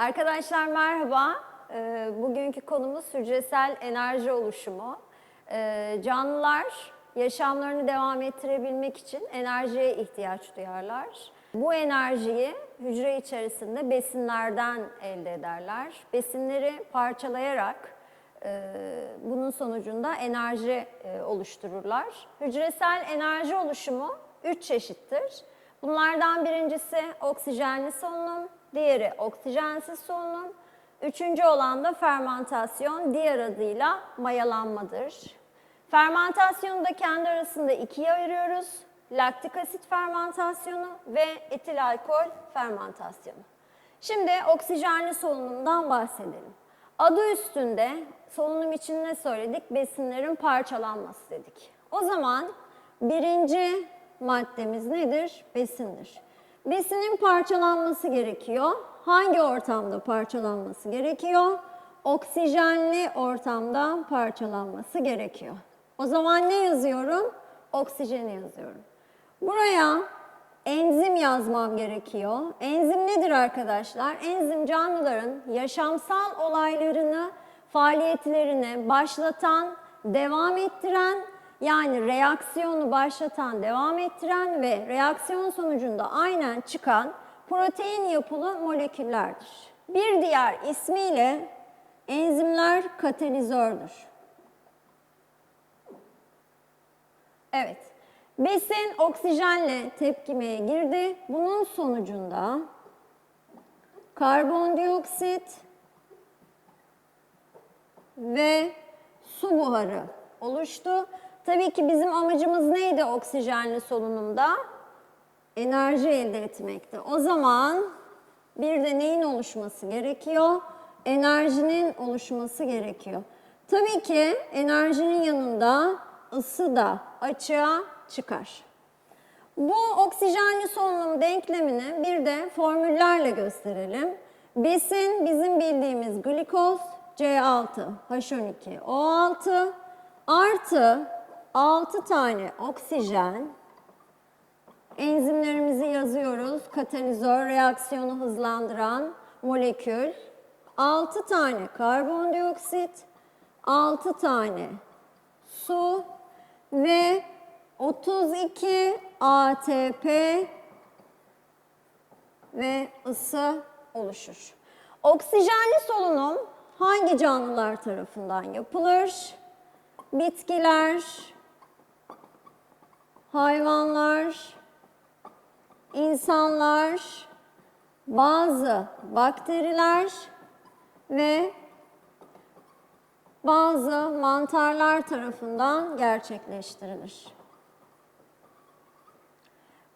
Arkadaşlar merhaba. Ee, Bugünkü konumuz hücresel enerji oluşumu. Ee, Canlılar yaşamlarını devam ettirebilmek için enerjiye ihtiyaç duyarlar. Bu enerjiyi hücre içerisinde besinlerden elde ederler. Besinleri parçalayarak e, bunun sonucunda enerji e, oluştururlar. Hücresel enerji oluşumu üç çeşittir. Bunlardan birincisi oksijenli solunum, diğeri oksijensiz solunum, üçüncü olan da fermentasyon, diğer adıyla mayalanmadır. Fermentasyonu da kendi arasında ikiye ayırıyoruz. Laktik asit fermentasyonu ve etil alkol fermentasyonu. Şimdi oksijenli solunumdan bahsedelim. Adı üstünde solunum için ne söyledik? Besinlerin parçalanması dedik. O zaman birinci maddemiz nedir? Besindir. Besinin parçalanması gerekiyor. Hangi ortamda parçalanması gerekiyor? Oksijenli ortamda parçalanması gerekiyor. O zaman ne yazıyorum? Oksijeni yazıyorum. Buraya enzim yazmam gerekiyor. Enzim nedir arkadaşlar? Enzim canlıların yaşamsal olaylarını, faaliyetlerini başlatan, devam ettiren, yani reaksiyonu başlatan, devam ettiren ve reaksiyon sonucunda aynen çıkan protein yapılı moleküllerdir. Bir diğer ismiyle enzimler katalizördür. Evet. Besin oksijenle tepkimeye girdi. Bunun sonucunda karbondioksit ve su buharı oluştu. Tabii ki bizim amacımız neydi oksijenli solunumda? Enerji elde etmekti. O zaman bir de neyin oluşması gerekiyor? Enerjinin oluşması gerekiyor. Tabii ki enerjinin yanında ısı da açığa çıkar. Bu oksijenli solunum denklemini bir de formüllerle gösterelim. Besin bizim bildiğimiz glikoz C6 H12 O6 artı 6 tane oksijen enzimlerimizi yazıyoruz. Katalizör reaksiyonu hızlandıran molekül 6 tane karbondioksit 6 tane su ve 32 ATP ve ısı oluşur. Oksijenli solunum hangi canlılar tarafından yapılır? Bitkiler, hayvanlar, insanlar, bazı bakteriler ve bazı mantarlar tarafından gerçekleştirilir.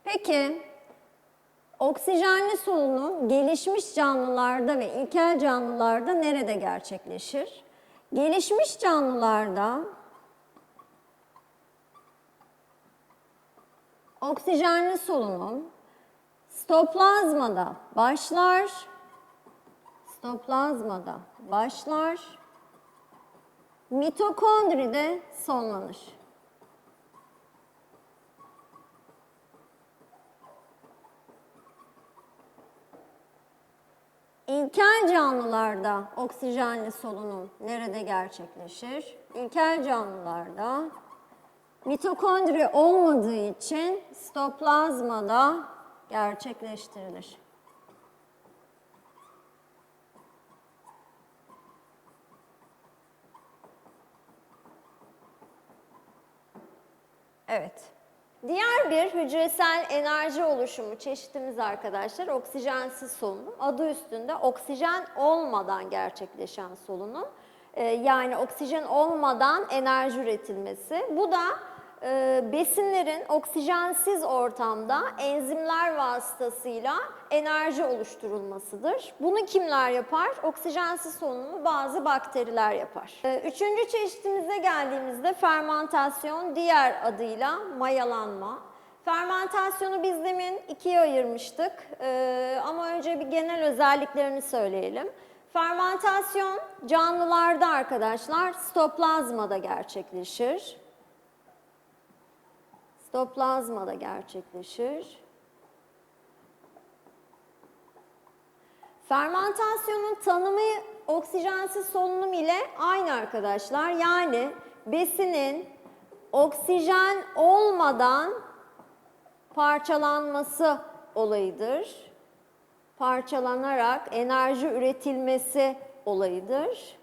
Peki, oksijenli solunum gelişmiş canlılarda ve ilkel canlılarda nerede gerçekleşir? Gelişmiş canlılarda oksijenli solunum stoplazmada başlar, stoplazmada başlar, mitokondride sonlanır. İlkel canlılarda oksijenli solunum nerede gerçekleşir? İlkel canlılarda mitokondri olmadığı için stoplazmada gerçekleştirilir. Evet. Diğer bir hücresel enerji oluşumu çeşitimiz arkadaşlar oksijensiz solunum. Adı üstünde oksijen olmadan gerçekleşen solunum. Ee, yani oksijen olmadan enerji üretilmesi. Bu da e, besinlerin oksijensiz ortamda enzimler vasıtasıyla enerji oluşturulmasıdır. Bunu kimler yapar? Oksijensiz solunumu bazı bakteriler yapar. Ee, Üçüncü çeşitimize geldiğimizde fermentasyon, diğer adıyla mayalanma. Fermentasyonu biz demin ikiye ayırmıştık Ee, ama önce bir genel özelliklerini söyleyelim. Fermentasyon canlılarda arkadaşlar stoplazmada gerçekleşir. Stoplazmada gerçekleşir. Fermentasyonun tanımı oksijensiz solunum ile aynı arkadaşlar. Yani besinin oksijen olmadan parçalanması olayıdır. Parçalanarak enerji üretilmesi olayıdır.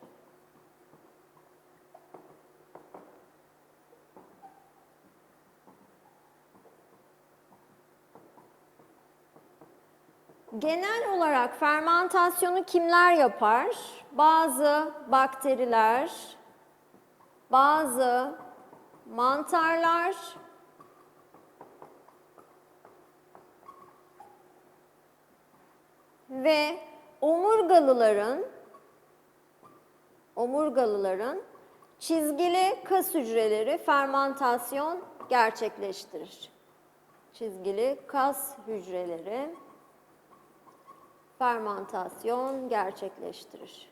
Genel olarak fermentasyonu kimler yapar? Bazı bakteriler, bazı mantarlar, ve omurgalıların omurgalıların çizgili kas hücreleri fermentasyon gerçekleştirir. Çizgili kas hücreleri fermentasyon gerçekleştirir.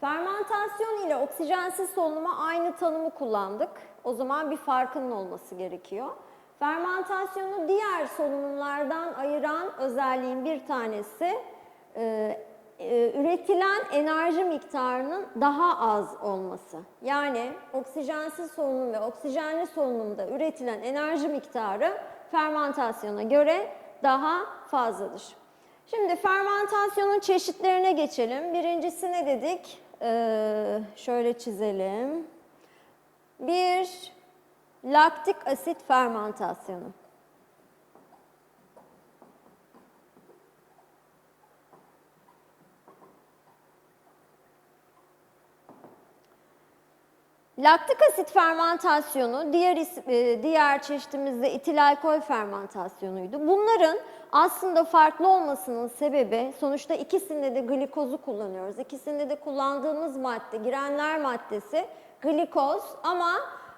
Fermentasyon ile oksijensiz solunuma aynı tanımı kullandık. O zaman bir farkının olması gerekiyor. Fermentasyonu diğer solunumlardan ayıran özelliğin bir tanesi e, e, üretilen enerji miktarının daha az olması. Yani oksijensiz solunum ve oksijenli solunumda üretilen enerji miktarı fermentasyona göre daha fazladır. Şimdi fermentasyonun çeşitlerine geçelim. Birincisi ne dedik? Ee, şöyle çizelim. Bir, laktik asit fermentasyonu. Laktik asit fermentasyonu diğer e, diğer çeşitimizde etil alkol fermentasyonuydu. Bunların aslında farklı olmasının sebebi sonuçta ikisinde de glikozu kullanıyoruz. İkisinde de kullandığımız madde girenler maddesi glikoz ama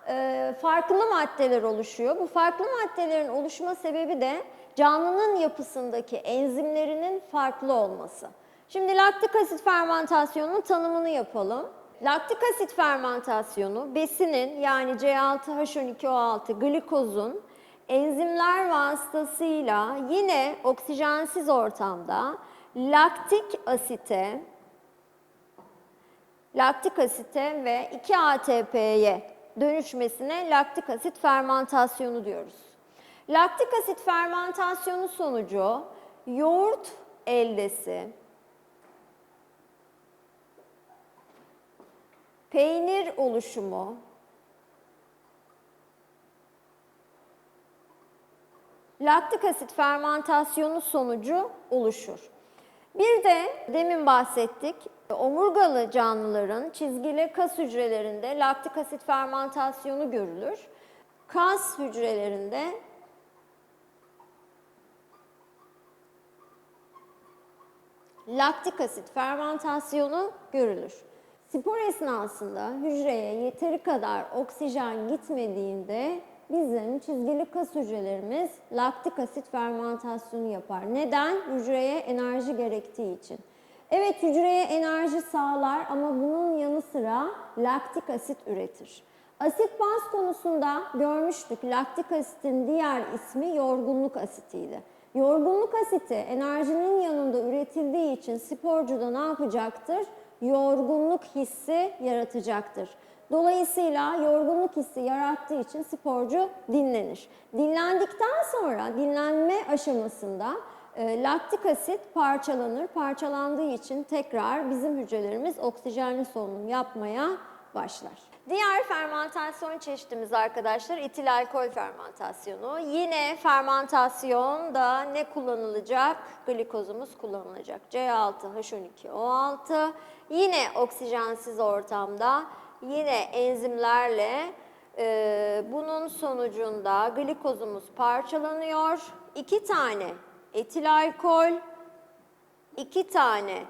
e, farklı maddeler oluşuyor. Bu farklı maddelerin oluşma sebebi de canlının yapısındaki enzimlerinin farklı olması. Şimdi laktik asit fermentasyonunun tanımını yapalım. Laktik asit fermentasyonu besinin yani C6H12O6 glikozun enzimler vasıtasıyla yine oksijensiz ortamda laktik asite laktik asite ve 2 ATP'ye dönüşmesine laktik asit fermentasyonu diyoruz. Laktik asit fermentasyonu sonucu yoğurt eldesi, peynir oluşumu, laktik asit fermentasyonu sonucu oluşur. Bir de demin bahsettik, omurgalı canlıların çizgili kas hücrelerinde laktik asit fermentasyonu görülür. Kas hücrelerinde laktik asit fermentasyonu görülür. Spor esnasında hücreye yeteri kadar oksijen gitmediğinde bizim çizgili kas hücrelerimiz laktik asit fermentasyonu yapar. Neden? Hücreye enerji gerektiği için. Evet hücreye enerji sağlar ama bunun yanı sıra laktik asit üretir. Asit baz konusunda görmüştük. Laktik asitin diğer ismi yorgunluk asitiydi. Yorgunluk asiti enerjinin yanında üretildiği için sporcuda ne yapacaktır? Yorgunluk hissi yaratacaktır. Dolayısıyla yorgunluk hissi yarattığı için sporcu dinlenir. Dinlendikten sonra dinlenme aşamasında e, laktik asit parçalanır. Parçalandığı için tekrar bizim hücrelerimiz oksijenli solunum yapmaya başlar. Diğer fermentasyon çeşitimiz arkadaşlar etil alkol fermentasyonu. Yine fermentasyonda ne kullanılacak? Glikozumuz kullanılacak. C6H12O6. Yine oksijensiz ortamda yine enzimlerle e, bunun sonucunda glikozumuz parçalanıyor. İki tane etil alkol, iki tane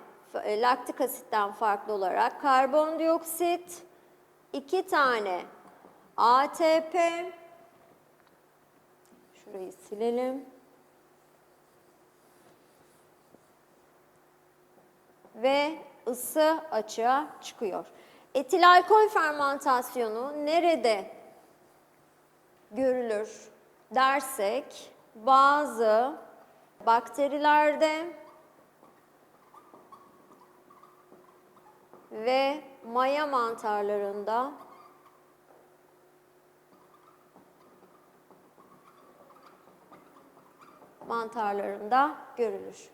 e, laktik asitten farklı olarak karbondioksit, iki tane ATP, şurayı silelim. Ve ısı açığa çıkıyor. Etil alkol fermentasyonu nerede görülür? dersek bazı bakterilerde ve maya mantarlarında mantarlarında görülür.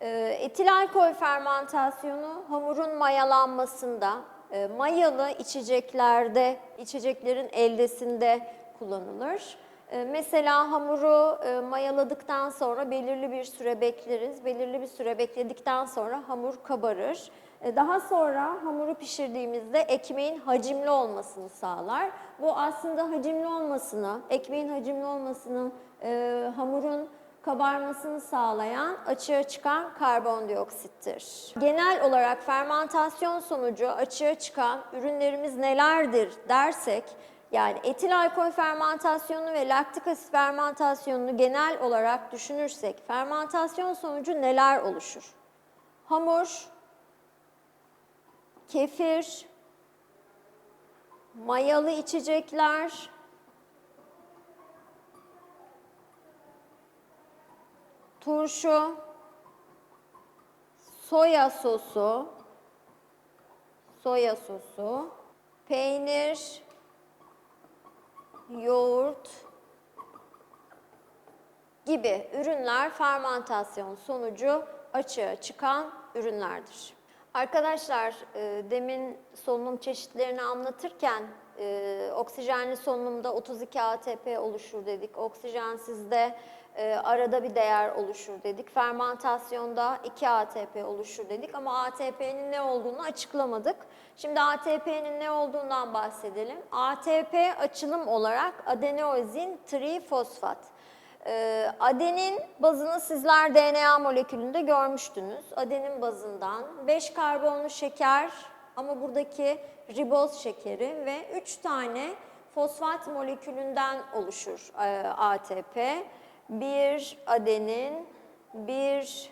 Ee, Etil alkol fermentasyonu hamurun mayalanmasında, e, mayalı içeceklerde, içeceklerin eldesinde kullanılır. E, Mesela hamuru e, mayaladıktan sonra belirli bir süre bekleriz. Belirli bir süre bekledikten sonra hamur kabarır. E, Daha sonra hamuru pişirdiğimizde ekmeğin hacimli olmasını sağlar. Bu aslında hacimli olmasını, ekmeğin hacimli olmasını, e, hamurun kabarmasını sağlayan açığa çıkan karbondioksittir. Genel olarak fermentasyon sonucu açığa çıkan ürünlerimiz nelerdir dersek, yani etil alkol fermentasyonu ve laktik asit fermentasyonunu genel olarak düşünürsek, fermentasyon sonucu neler oluşur? Hamur, kefir, mayalı içecekler, turşu, soya sosu, soya sosu, peynir, yoğurt gibi ürünler fermentasyon sonucu açığa çıkan ürünlerdir. Arkadaşlar e, demin solunum çeşitlerini anlatırken e, oksijenli solunumda 32 ATP oluşur dedik. Oksijensizde e, arada bir değer oluşur dedik. Fermentasyonda 2 ATP oluşur dedik ama ATP'nin ne olduğunu açıklamadık. Şimdi ATP'nin ne olduğundan bahsedelim. ATP açılım olarak adenozin trifosfat. Ee, adenin bazını sizler DNA molekülünde görmüştünüz. Adenin bazından 5 karbonlu şeker ama buradaki riboz şekeri ve 3 tane fosfat molekülünden oluşur e, ATP. Bir adenin, bir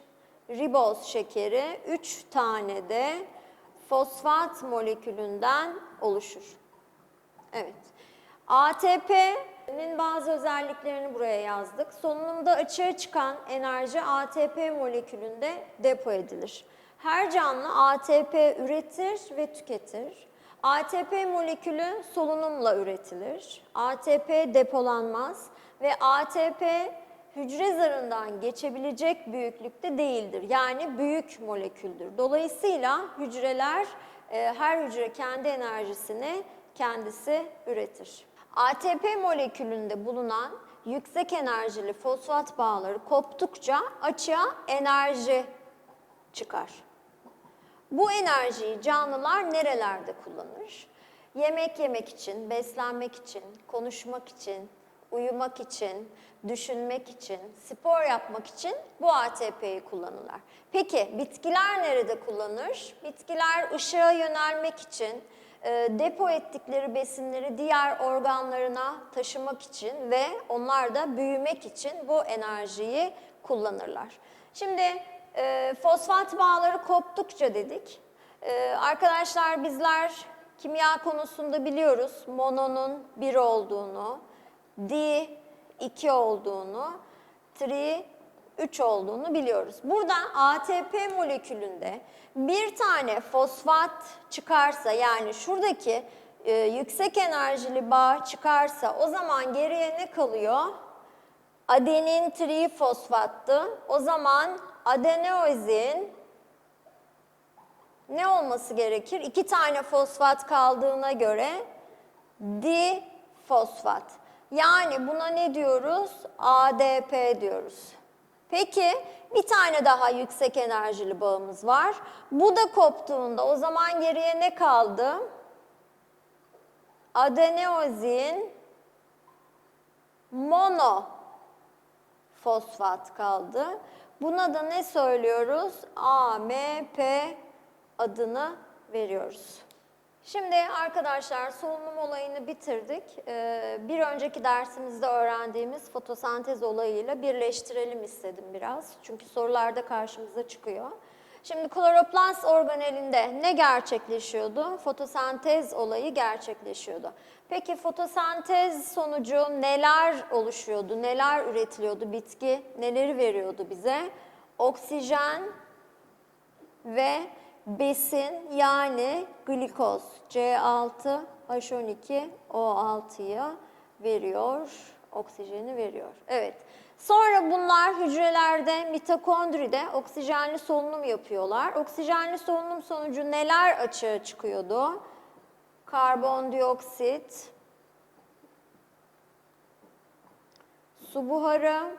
riboz şekeri, 3 tane de fosfat molekülünden oluşur. Evet. ATP'nin bazı özelliklerini buraya yazdık. Solunumda açığa çıkan enerji ATP molekülünde depo edilir. Her canlı ATP üretir ve tüketir. ATP molekülü solunumla üretilir. ATP depolanmaz ve ATP hücre zarından geçebilecek büyüklükte değildir. Yani büyük moleküldür. Dolayısıyla hücreler, e, her hücre kendi enerjisini kendisi üretir. ATP molekülünde bulunan yüksek enerjili fosfat bağları koptukça açığa enerji çıkar. Bu enerjiyi canlılar nerelerde kullanır? Yemek yemek için, beslenmek için, konuşmak için, uyumak için, düşünmek için, spor yapmak için bu ATP'yi kullanırlar. Peki bitkiler nerede kullanır? Bitkiler ışığa yönelmek için, depo ettikleri besinleri diğer organlarına taşımak için ve onlar da büyümek için bu enerjiyi kullanırlar. Şimdi e, fosfat bağları koptukça dedik. E, arkadaşlar bizler kimya konusunda biliyoruz mononun bir olduğunu, di 2 olduğunu, tri 3 olduğunu biliyoruz. Burada ATP molekülünde bir tane fosfat çıkarsa yani şuradaki e, yüksek enerjili bağ çıkarsa o zaman geriye ne kalıyor? Adenin trifosfattı. O zaman adenozin ne olması gerekir? İki tane fosfat kaldığına göre difosfat. Yani buna ne diyoruz? ADP diyoruz. Peki bir tane daha yüksek enerjili bağımız var. Bu da koptuğunda o zaman geriye ne kaldı? Adenozin monofosfat kaldı. Buna da ne söylüyoruz? AMP adını veriyoruz. Şimdi arkadaşlar solunum olayını bitirdik. Ee, bir önceki dersimizde öğrendiğimiz fotosentez olayıyla birleştirelim istedim biraz. Çünkü sorularda karşımıza çıkıyor. Şimdi kloroplast organelinde ne gerçekleşiyordu? Fotosentez olayı gerçekleşiyordu. Peki fotosentez sonucu neler oluşuyordu? Neler üretiliyordu? Bitki neleri veriyordu bize? Oksijen ve besin yani glikoz C6H12O6'yı veriyor, oksijeni veriyor. Evet. Sonra bunlar hücrelerde, mitokondride oksijenli solunum yapıyorlar. Oksijenli solunum sonucu neler açığa çıkıyordu? Karbondioksit, su buharı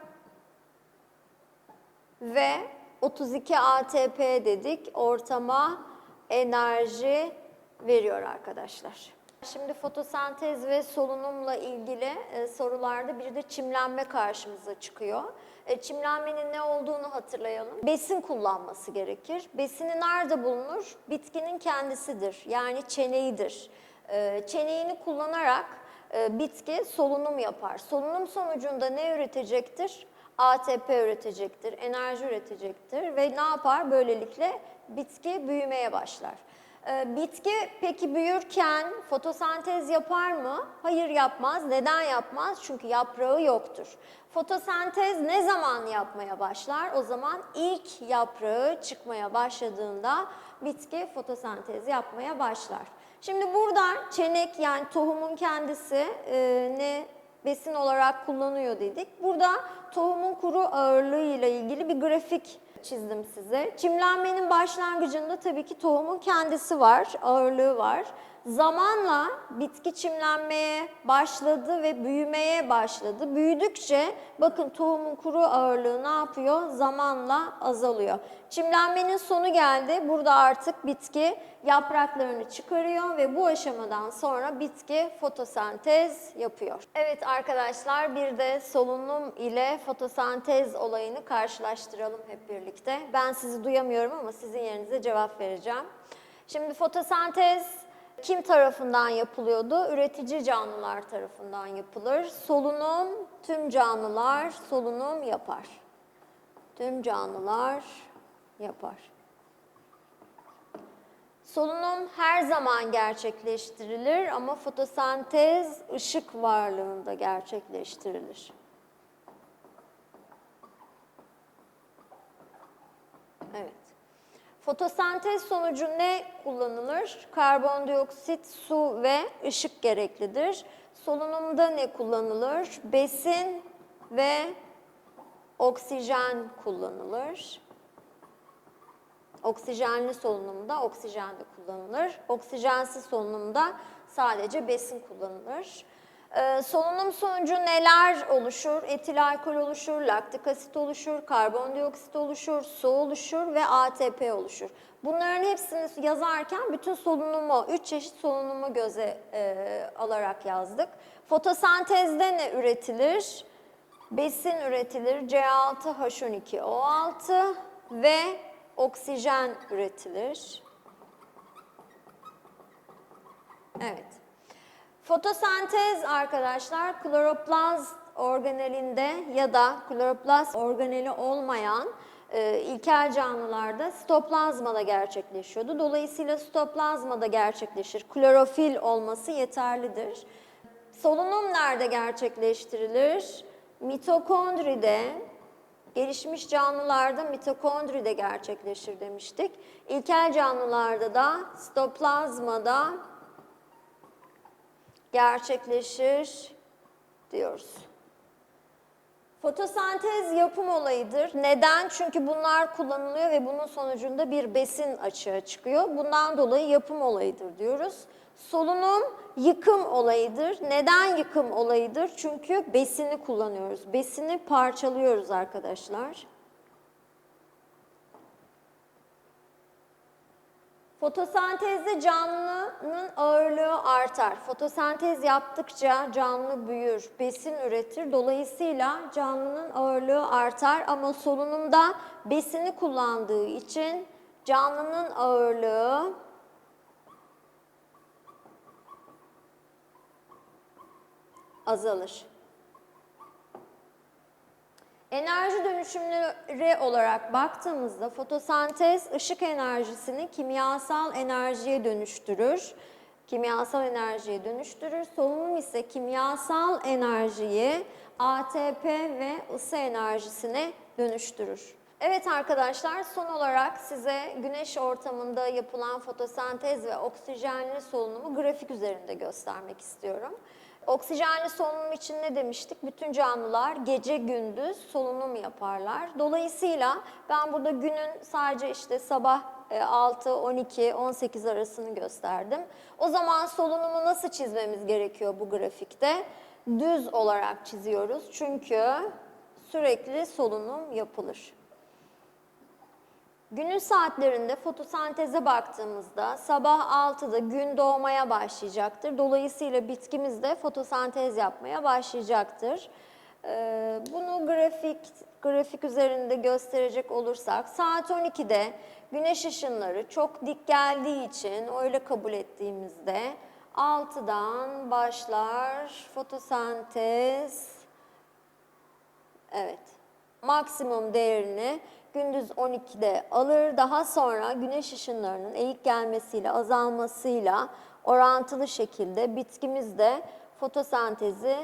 ve 32 ATP dedik ortama enerji veriyor arkadaşlar. Şimdi fotosentez ve solunumla ilgili e, sorularda bir de çimlenme karşımıza çıkıyor. E, çimlenmenin ne olduğunu hatırlayalım. Besin kullanması gerekir. Besini nerede bulunur? Bitkinin kendisidir. Yani çeneğidir. E, çeneğini kullanarak bitki solunum yapar. Solunum sonucunda ne üretecektir? ATP üretecektir, enerji üretecektir ve ne yapar? Böylelikle bitki büyümeye başlar. Ee, bitki peki büyürken fotosentez yapar mı? Hayır yapmaz. Neden yapmaz? Çünkü yaprağı yoktur. Fotosentez ne zaman yapmaya başlar? O zaman ilk yaprağı çıkmaya başladığında bitki fotosentez yapmaya başlar. Şimdi buradan çenek yani tohumun kendisi e, ne besin olarak kullanıyor dedik. Burada tohumun kuru ağırlığı ile ilgili bir grafik çizdim size. Çimlenmenin başlangıcında tabii ki tohumun kendisi var, ağırlığı var. Zamanla bitki çimlenmeye başladı ve büyümeye başladı. Büyüdükçe bakın tohumun kuru ağırlığı ne yapıyor? Zamanla azalıyor. Çimlenmenin sonu geldi. Burada artık bitki yapraklarını çıkarıyor ve bu aşamadan sonra bitki fotosentez yapıyor. Evet arkadaşlar bir de solunum ile fotosentez olayını karşılaştıralım hep birlikte. Ben sizi duyamıyorum ama sizin yerinize cevap vereceğim. Şimdi fotosentez kim tarafından yapılıyordu? Üretici canlılar tarafından yapılır. Solunum tüm canlılar solunum yapar. Tüm canlılar yapar. Solunum her zaman gerçekleştirilir ama fotosentez ışık varlığında gerçekleştirilir. Evet. Fotosentez sonucu ne kullanılır? Karbondioksit, su ve ışık gereklidir. Solunumda ne kullanılır? Besin ve oksijen kullanılır. Oksijenli solunumda oksijen de kullanılır. Oksijensiz solunumda sadece besin kullanılır. Ee, solunum sonucu neler oluşur? Etil alkol oluşur, laktik asit oluşur, karbondioksit oluşur, su oluşur ve ATP oluşur. Bunların hepsini yazarken bütün solunumu, üç çeşit solunumu göze e, alarak yazdık. Fotosentezde ne üretilir? Besin üretilir, C6H12O6 ve oksijen üretilir. Evet. Fotosentez arkadaşlar kloroplast organelinde ya da kloroplast organeli olmayan e, ilkel canlılarda sitoplazmada gerçekleşiyordu. Dolayısıyla sitoplazmada gerçekleşir. Klorofil olması yeterlidir. Solunum nerede gerçekleştirilir? Mitokondride, gelişmiş canlılarda mitokondride gerçekleşir demiştik. İlkel canlılarda da sitoplazmada gerçekleşir diyoruz. Fotosentez yapım olayıdır. Neden? Çünkü bunlar kullanılıyor ve bunun sonucunda bir besin açığa çıkıyor. Bundan dolayı yapım olayıdır diyoruz. Solunum yıkım olayıdır. Neden yıkım olayıdır? Çünkü besini kullanıyoruz. Besini parçalıyoruz arkadaşlar. Fotosentezde canlının artar. Fotosentez yaptıkça canlı büyür, besin üretir. Dolayısıyla canlının ağırlığı artar ama solunumda besini kullandığı için canlının ağırlığı azalır. Enerji dönüşümleri olarak baktığımızda fotosentez ışık enerjisini kimyasal enerjiye dönüştürür. Kimyasal enerjiye dönüştürür. Solunum ise kimyasal enerjiyi ATP ve ısı enerjisine dönüştürür. Evet arkadaşlar son olarak size güneş ortamında yapılan fotosentez ve oksijenli solunumu grafik üzerinde göstermek istiyorum. Oksijenli solunum için ne demiştik? Bütün canlılar gece gündüz solunum yaparlar. Dolayısıyla ben burada günün sadece işte sabah 6, 12, 18 arasını gösterdim. O zaman solunumu nasıl çizmemiz gerekiyor bu grafikte? Düz olarak çiziyoruz çünkü sürekli solunum yapılır. Günün saatlerinde fotosenteze baktığımızda sabah 6'da gün doğmaya başlayacaktır. Dolayısıyla bitkimiz de fotosentez yapmaya başlayacaktır. Ee, bunu grafik grafik üzerinde gösterecek olursak saat 12'de güneş ışınları çok dik geldiği için öyle kabul ettiğimizde 6'dan başlar fotosentez Evet. Maksimum değerini gündüz 12'de alır. Daha sonra güneş ışınlarının eğik gelmesiyle, azalmasıyla orantılı şekilde bitkimiz de fotosentezi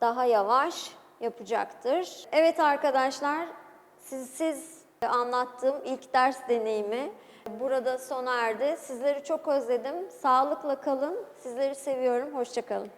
daha yavaş yapacaktır. Evet arkadaşlar, siz, siz anlattığım ilk ders deneyimi burada sona erdi. Sizleri çok özledim. Sağlıkla kalın. Sizleri seviyorum. Hoşçakalın.